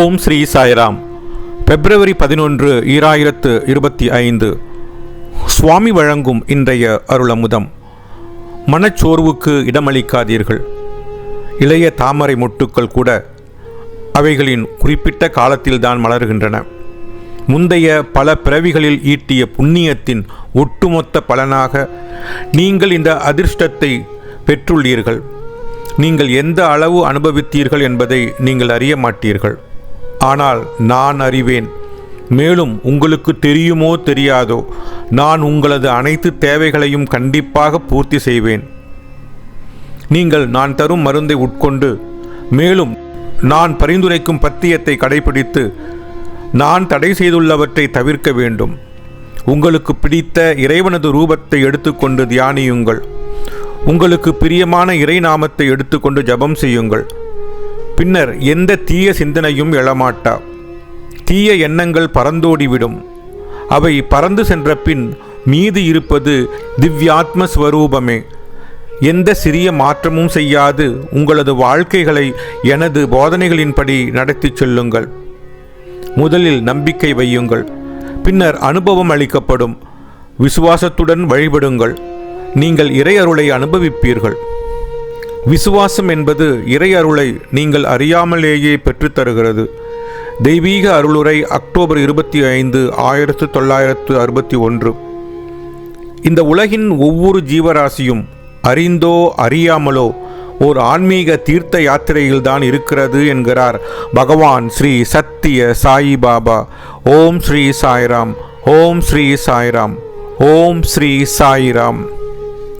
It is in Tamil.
ஓம் ஸ்ரீ சாய்ராம். பிப்ரவரி பதினொன்று ஈராயிரத்து இருபத்தி ஐந்து. சுவாமி வழங்கும் இன்றைய அருளமுதம். மனச்சோர்வுக்கு இடமளிக்காதீர்கள். இளைய தாமரை மொட்டுக்கள் கூட அவைகளின் குறிப்பிட்ட காலத்தில்தான் மலர்கின்றன. முந்தைய பல பிறவிகளில் ஈட்டிய புண்ணியத்தின் ஒட்டுமொத்த பலனாக நீங்கள் இந்த அதிர்ஷ்டத்தை பெற்றுள்ளீர்கள். நீங்கள் எந்த அளவு அனுபவித்தீர்கள் என்பதை நீங்கள் அறிய மாட்டீர்கள். ஆனால் நான் அறிவேன். மேலும் உங்களுக்கு தெரியுமோ தெரியாதோ நான் உங்களது அனைத்து தேவைகளையும் கண்டிப்பாக பூர்த்தி செய்வேன். நீங்கள் நான் தரும் மருந்தை உட்கொண்டு மேலும் நான் பரிந்துரைக்கும் பத்தியத்தை கடைபிடித்து நான் தடை செய்துள்ளவற்றை தவிர்க்க வேண்டும். உங்களுக்கு பிடித்த இறைவனது ரூபத்தை எடுத்துக்கொண்டு தியானியுங்கள். உங்களுக்கு பிரியமான இறை நாமத்தை எடுத்துக்கொண்டு ஜபம் செய்யுங்கள். பின்னர் எந்த தீய சிந்தனையும் எழமாட்டா? தீய எண்ணங்கள் பறந்தோடிவிடும். அவை பறந்து சென்ற பின் மீதி இருப்பது திவ்யாத்ம ஸ்வரூபமே எந்த சிறிய மாற்றமும் செய்யாது. உங்களது வாழ்க்கைகளை எனது போதனைகளின்படி நடத்திச் செல்லுங்கள். முதலில் நம்பிக்கை வையுங்கள். பின்னர் அனுபவம் அளிக்கப்படும். விசுவாசத்துடன் வழிபடுங்கள். நீங்கள் இறை அருளை அனுபவிப்பீர்கள். விசுவாசம் என்பது இறை அருளை நீங்கள் அறியாமலேயே பெற்றுத்தருகிறது. தெய்வீக அருளுரை அக்டோபர் இருபத்தி ஐந்து ஆயிரத்து தொள்ளாயிரத்து அறுபத்தி ஒன்று. இந்த உலகின் ஒவ்வொரு ஜீவராசியும் அறிந்தோ அறியாமலோ ஓர் ஆன்மீக தீர்த்த யாத்திரையில்தான் இருக்கிறது என்கிறார் பகவான் ஸ்ரீ சத்திய சாயி பாபா. ஓம் ஸ்ரீ சாய்ராம் ஓம் ஸ்ரீ சாய்ராம் ஓம் ஸ்ரீ சாய்ராம்.